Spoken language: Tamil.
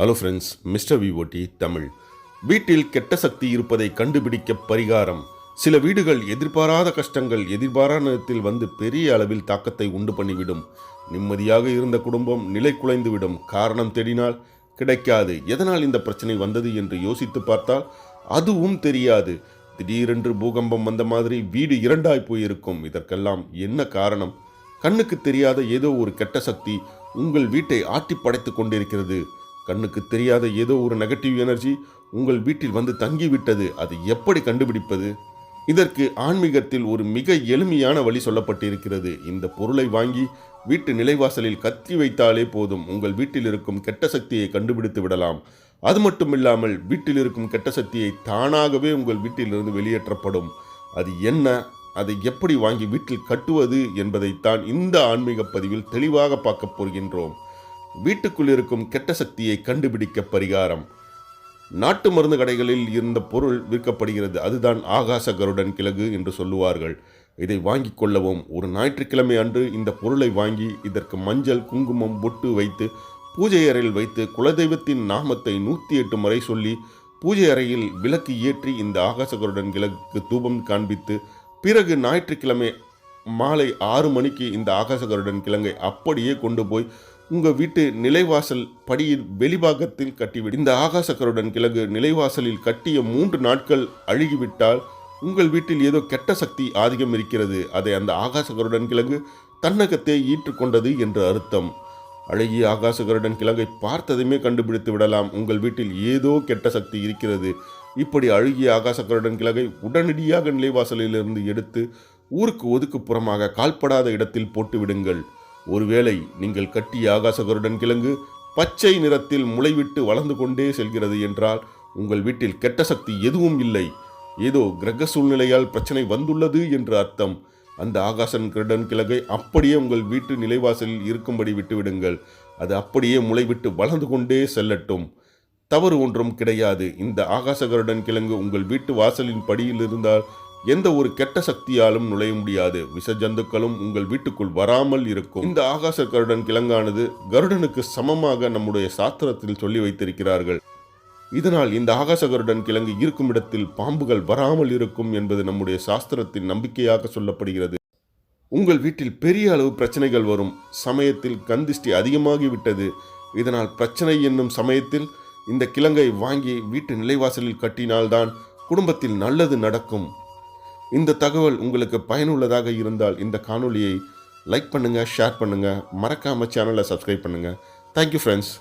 Hello friends mister VOD Tamil வீட்டில் கெட்ட சக்தி இருப்பதை கண்டுபிடிக்க பரிகாரம். சில வீடுகள் எதிர்பாராத கஷ்டங்கள் எதிர்பாராத நேரத்தில் வந்து பெரிய அளவில் தாக்கத்தை உண்டு பண்ணிவிடும். நிம்மதியாக இருந்த குடும்பம் நிலை குலைந்துவிடும். காரணம் தேடினால் கிடைக்காது. எதனால் இந்த பிரச்சனை வந்தது என்று யோசித்து பார்த்தால் அதுவும் தெரியாது. திடீரென்று பூகம்பம் வந்த மாதிரி வீடு இரண்டாய் போயிருக்கும். இதற்கெல்லாம் என்ன காரணம்? கண்ணுக்கு தெரியாத ஏதோ ஒரு கெட்ட சக்தி உங்கள் வீட்டை ஆட்டி படைத்து கொண்டிருக்கிறது. கண்ணுக்கு தெரியாத ஏதோ ஒரு நெகட்டிவ் எனர்ஜி உங்கள் வீட்டில் வந்து தங்கிவிட்டது. அது எப்படி கண்டுபிடிப்பது? இதற்கு ஆன்மீகத்தில் ஒரு மிக எளிமையான வழி சொல்லப்பட்டிருக்கிறது. இந்த பொருளை வாங்கி வீட்டு நிலைவாசலில் கத்தி வைத்தாலே போதும். உங்கள் வீட்டில் இருக்கும் கெட்ட சக்தியை கண்டுபிடித்து விடலாம். அது மட்டும் இல்லாமல் வீட்டில் இருக்கும் கெட்ட சக்தியை தானாகவே உங்கள் வீட்டிலிருந்து வெளியேற்றப்படும். அது என்ன? அதை எப்படி வாங்கி வீட்டில் கட்டுவது என்பதைத்தான் இந்த ஆன்மீக பதிவில் தெளிவாக பார்க்க போகின்றோம். வீட்டுக்குள் இருக்கும் கெட்ட சக்தியை கண்டுபிடிக்க பரிகாரம். நாட்டு மருந்து கடைகளில் இருந்த பொருள் விற்கப்படுகிறது. அதுதான் ஆகாச கருடன் கிழகு என்று சொல்லுவார்கள். இதை வாங்கிக் கொள்ளவும் ஒரு ஞாயிற்றுக்கிழமை அன்று இந்த பொருளை வாங்கி இதற்கு மஞ்சள் குங்குமம் பொட்டு வைத்து பூஜை அறையில் வைத்து குலதெய்வத்தின் நாமத்தை நூற்றி எட்டு முறை சொல்லி பூஜை அறையில் விளக்கு ஏற்றி இந்த ஆகாச கருடன் தூபம் காண்பித்து பிறகு ஞாயிற்றுக்கிழமை மாலை ஆறு மணிக்கு இந்த ஆகாசகருடன் கிழங்கை அப்படியே கொண்டு போய் உங்கள் வீட்டு நிலைவாசல் படியின் வெளிபாகத்தில் கட்டிவிடும் இந்த ஆகாசக்கருடன் கிழங்கு நிலைவாசலில் கட்டிய மூன்று நாட்கள் அழுகிவிட்டால் உங்கள் வீட்டில் ஏதோ கெட்ட சக்தி ஆதிக்கம் இருக்கிறது. அதை அந்த ஆகாசகருடன் கிழங்கு தன்னகத்தே ஈற்றுக்கொண்டது என்று அர்த்தம். அழகிய ஆகாசகருடன் கிழங்கை பார்த்ததுமே கண்டுபிடித்து விடலாம். உங்கள் வீட்டில் ஏதோ கெட்ட சக்தி இருக்கிறது. இப்படி அழுகிய ஆகாசகருடன் கிழங்கை உடனடியாக நிலைவாசலிலிருந்து எடுத்து ஊருக்கு ஒதுக்குப்புறமாக கால்படாத இடத்தில் போட்டுவிடுங்கள் ஒருவேளை நீங்கள் கட்டிய ஆகாச கருடன் கிழங்கு பச்சை நிறத்தில் முளைவிட்டு வளர்ந்து கொண்டே செல்கிறது என்றால் உங்கள் வீட்டில் கெட்ட சக்தி எதுவும் இல்லை. ஏதோ கிரக சூழ்நிலையால் பிரச்சனை வந்துள்ளது என்று அர்த்தம். அந்த ஆகாசன் கருடன் கிழங்கை அப்படியே உங்கள் வீட்டு நிலைவாசலில் இருக்கும்படி விட்டுவிடுங்கள். அது அப்படியே முளைவிட்டு வளர்ந்து கொண்டே செல்லட்டும். தவறு ஒன்றும் கிடையாது. இந்த ஆகாச கருடன் கிழங்கு உங்கள் வீட்டு வாசலின் படியில் இருந்தால் எந்த ஒரு கெட்ட சக்தியாலும் நுழைய முடியாது. விஷ ஜந்துக்களும் உங்கள் வீட்டுக்குள் வராமல் இருக்கும். இந்த ஆகாச கருடன் கிழங்கானது கருடனுக்கு சமமாக நம்முடைய சாஸ்திரத்தில் சொல்லி வைத்திருக்கிறார்கள். இதனால் இந்த ஆகாச கருடன் கிழங்கு இருக்கும் இடத்தில் பாம்புகள் வராமல் இருக்கும் என்பது நம்முடைய சாஸ்திரத்தின் நம்பிக்கையாக சொல்லப்படுகிறது. உங்கள் வீட்டில் பெரிய அளவு பிரச்சனைகள் வரும். சமயத்தில் கந்திஷ்டி அதிகமாகிவிட்டது. இதனால் பிரச்சனை என்னும் சமயத்தில் இந்த கிழங்கை வாங்கி வீட்டு நிலைவாசலில் கட்டினால்தான் குடும்பத்தில் நல்லது நடக்கும். இந்த தகவல் உங்களுக்கு பயனுள்ளதாக இருந்தால் இந்த காணொளியை லைக் பண்ணுங்கள் ஷேர் பண்ணுங்கள் மறக்காமல் சேனலை சப்ஸ்கிரைப் பண்ணுங்கள் தேங்க்யூ ஃப்ரெண்ட்ஸ்